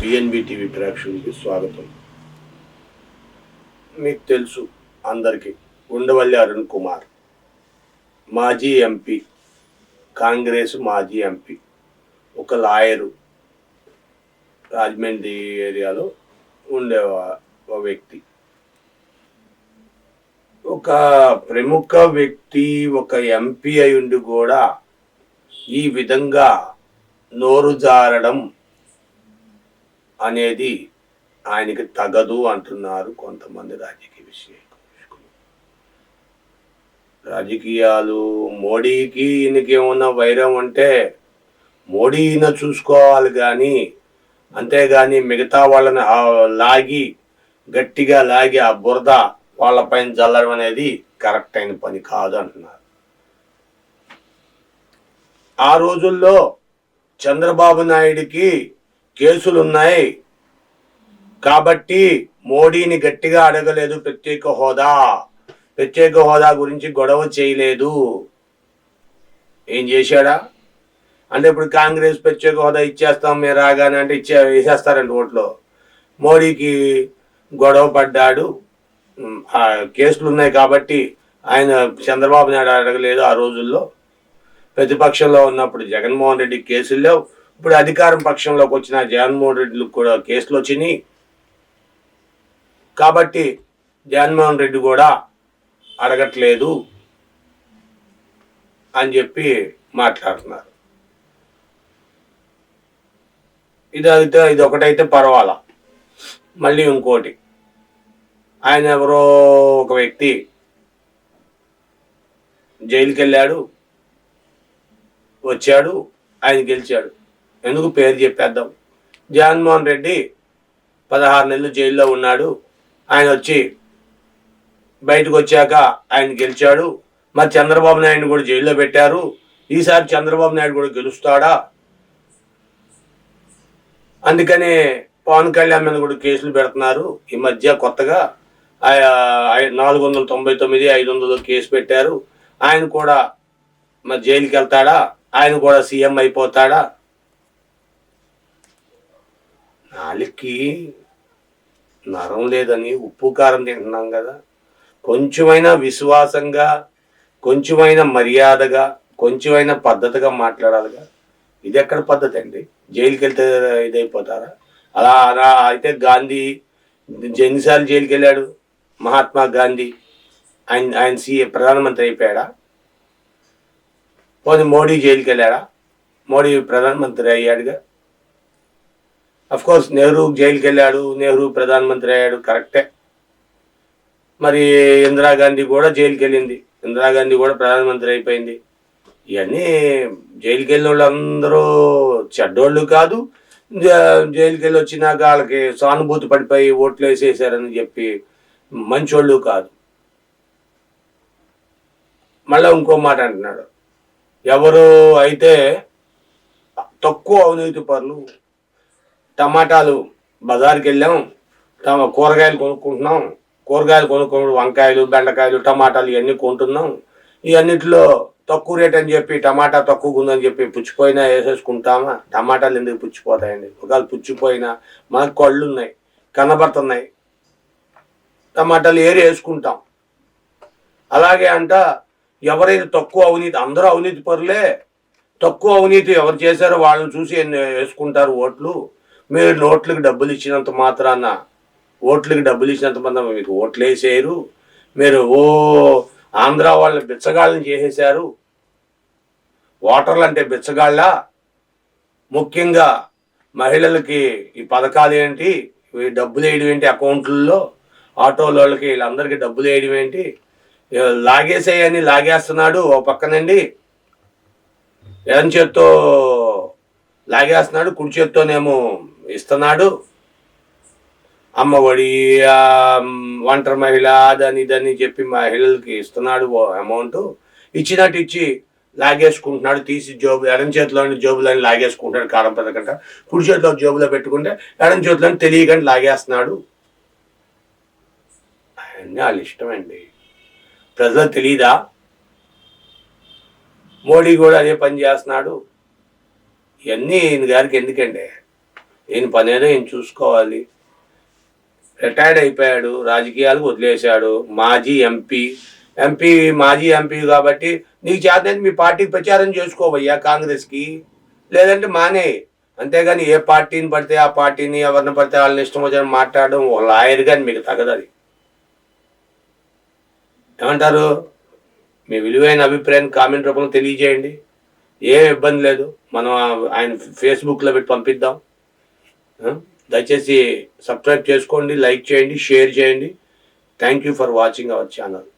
BNB TV ప్రేక్షకులకి స్వాగతం. మీకు తెలుసు అందరికీ ఉండవల్లి అరుణ్ కుమార్ మాజీ ఎంపీ కాంగ్రెస్ మాజీ ఎంపీ ఒక లాయరు రాజమండ్రి ఏరియాలో ఉండే ఒక వ్యక్తి. ఒక ప్రముఖ వ్యక్తి ఒక ఎంపీ అయి ఉండి కూడా ఈ విధంగా నోరు జారడం అనేది ఆయనకి తగదు అంటున్నారు కొంతమంది రాజకీయ విశ్లేషకులు. రాజకీయాలు మోడీకి ఈయనకి ఏమన్నా వైరం అంటే మోడీ ఈయన చూసుకోవాలి కానీ అంతేగాని మిగతా వాళ్ళని లాగి గట్టిగా లాగి ఆ బురద వాళ్ళపైన చల్లడం అనేది కరెక్ట్ అయిన పని కాదు అంటున్నారు. ఆ రోజుల్లో చంద్రబాబు నాయుడికి కేసులు ఉన్నాయి. కాబట్టి మోడీని గట్టిగా అడగలేదు ప్రత్యేక హోదా. ప్రత్యేక హోదా గురించి గొడవ చేయలేదు. ఏం చేశాడా? అంటే ఇప్పుడు కాంగ్రెస్ ప్రత్యేక హోదా ఇచ్చేస్తాం మీరు రాగానే అంటే ఇచ్చే వేసేస్తారండి ఓట్లో. మోడీకి గొడవ పడ్డాడు. కేసులు ఉన్నాయి కాబట్టి ఆయన చంద్రబాబు నాయుడు అడగలేదు ఆ రోజుల్లో. ప్రతిపక్షంలో ఉన్నప్పుడు జగన్మోహన్ రెడ్డి కేసులు లేవు. ఇప్పుడు అధికారం పక్షంలోకి వచ్చిన జగన్మోహన్ రెడ్డికి కూడా కేసులు వచ్చినాయి. కాబట్టి జగన్మోహన్ రెడ్డి కూడా అడగట్లేదు అని చెప్పి మాట్లాడుతున్నారు. ఇది అయితే ఇది ఒకటైతే పర్వాలా? మళ్ళీ ఇంకోటి. ఆయన ఎవరో ఒక వ్యక్తి జైలుకి వెళ్ళాడు వచ్చాడు ఆయన గెలిచాడు. ఎందుకు పేరు చెప్పేద్దాం? జగన్మోహన్ రెడ్డి పదహారు నెలలు జైల్లో ఉన్నాడు. ఆయన వచ్చి బయటకు వచ్చాక ఆయన గెలిచాడు. మరి చంద్రబాబు నాయుడు కూడా జైల్లో పెట్టారు. ఈసారి చంద్రబాబు నాయుడు కూడా గెలుస్తాడా? అందుకనే పవన్ కళ్యాణ్ మీద కూడా కేసులు పెడుతున్నారు. ఈ మధ్య కొత్తగా నాలుగు వందల తొంభై తొమ్మిది ఐదు వందలు కేసు పెట్టారు. ఆయన కూడా మరి జైలుకి వెళ్తాడా? ఆయన కూడా సీఎం అయిపోతాడా? నాలుగుకి నరం లేదని ఉప్పు కారం తింటున్నాం కదా. కొంచెమైనా విశ్వాసంగా కొంచెమైనా మర్యాదగా కొంచెమైనా పద్ధతిగా మాట్లాడాలిగా. ఇది ఎక్కడ పద్ధతి అండి? జైలుకి వెళ్తే ఇదైపోతారా? అలా అలా అయితే గాంధీ ఎన్నిసార్లు జైలుకి వెళ్ళాడు? మహాత్మా గాంధీ ఆయన ఆయన సీఏ ప్రధానమంత్రి అయిపోయాడా? పోనీ మోడీ జైలుకి వెళ్ళాడా మోడీ ప్రధానమంత్రి అయ్యాడుగా? అఫ్ కోర్స్ నెహ్రూ జైలుకి వెళ్ళాడు నెహ్రూ ప్రధానమంత్రి అయ్యాడు కరెక్టే. మరి ఇందిరాగాంధీ కూడా జైలుకి వెళ్ళింది ఇందిరాగాంధీ కూడా ప్రధానమంత్రి అయిపోయింది. ఇవన్నీ జైలుకి వెళ్ళిన వాళ్ళు అందరూ చెడ్డోళ్ళు కాదు జైలుకి వెళ్ళి వచ్చినాక వాళ్ళకి సానుభూతి పడిపోయి ఓట్లు వేసేసారని చెప్పి మంచోళ్ళు కాదు. మళ్ళీ ఇంకో మాట అంటున్నాడు. ఎవరు అయితే తక్కువ అవినీతి పనులు టమాటాలు బజార్కి వెళ్ళాం తమ కూరగాయలు కొనుక్కుంటున్నాం కూరగాయలు కొనుక్కున్నప్పుడు వంకాయలు బెండకాయలు టమాటాలు ఇవన్నీ కొంటున్నాం. ఇవన్నిటిలో తక్కువ రేట్ అని చెప్పి టమాటా తక్కువ ఉందని చెప్పి పుచ్చిపోయినా వేసేసుకుంటామా? టమాటాలు ఎందుకు పుచ్చిపోతాయండి? ఒకవేళ పుచ్చిపోయినా మనకు కళ్ళు ఉన్నాయి కనబడుతున్నాయి. టమాటాలు ఏరి వేసుకుంటాం. అలాగే అంట ఎవరైతే తక్కువ అవినీతి అందరూ అవినీతి పరులే. తక్కువ అవినీతి ఎవరు చేశారో వాళ్ళని చూసి వేసుకుంటారు ఓట్లు. మీరు నోట్లకు డబ్బులు ఇచ్చినంత మాత్రాన ఓట్లకి డబ్బులు ఇచ్చినంత మాత్రం మీకు ఓట్లు వేసేయరు. మీరు ఓ ఆంధ్ర వాళ్ళని బిచ్చగాళ్ళని చేసేశారు. ఓటర్లు అంటే బిచ్చగాళ్ళ? ముఖ్యంగా మహిళలకి ఈ పథకాలు ఏంటి? డబ్బులు వేయడం ఏంటి అకౌంట్లలో? ఆటోల వాళ్ళకి వీళ్ళందరికీ డబ్బులు వేయడం ఏంటి? లాగేసేయని లాగేస్తున్నాడు ఓ పక్కనండి. ఎడం చేత్తో లాగేస్తున్నాడు కుడి చేత్తోనేమో ఇస్తున్నాడు. అమ్మఒడి ఆ, ఒంటరి మహిళ అదని ఇదని చెప్పి మహిళలకి ఇస్తున్నాడు అమౌంట్. ఇచ్చినట్టు ఇచ్చి లాగేసుకుంటున్నాడు తీసి జోబు ఎడం చేతిలోని జోబులని లాగేసుకుంటాడు కారం పెద్దకంట కుడి చేతిలో జోబులో పెట్టుకుంటే ఎడం చేతిలోని తెలియకుండా లాగేస్తున్నాడు. అన్నీ వాళ్ళ ఇష్టమండి. ప్రజలు తెలియదా మోడీ కూడా అదే పని చేస్తున్నాడు. ఇవన్నీ ఈయన గారికి ఎందుకండి? ఈయన పనేదో ఈయన చూసుకోవాలి. రిటైర్డ్ అయిపోయాడు రాజకీయాలకు వదిలేశాడు. మాజీ ఎంపీ. ఎంపీ మాజీ ఎంపీ కాబట్టి నీకు చేతనైతే మీ పార్టీకి ప్రచారం చేసుకోవయ్యా కాంగ్రెస్కి. లేదంటే మానే. అంతేగాని ఏ పార్టీని పడితే ఆ పార్టీని ఎవరిని పడితే వాళ్ళని ఇష్టం వచ్చని మాట్లాడడం ఒక లాయర్ కానీ మీకు తగదది ఏమంటారు? మీ విలువైన అభిప్రాయం కామెంట్ రూపంలో తెలియజేయండి. ఏం ఇబ్బంది లేదు. మనం ఆయన ఫేస్బుక్లో పెట్టి పంపిద్దాం. దయచేసి సబ్స్క్రైబ్ చేసుకోండి లైక్ చేయండి షేర్ చేయండి. Thank you for watching our channel.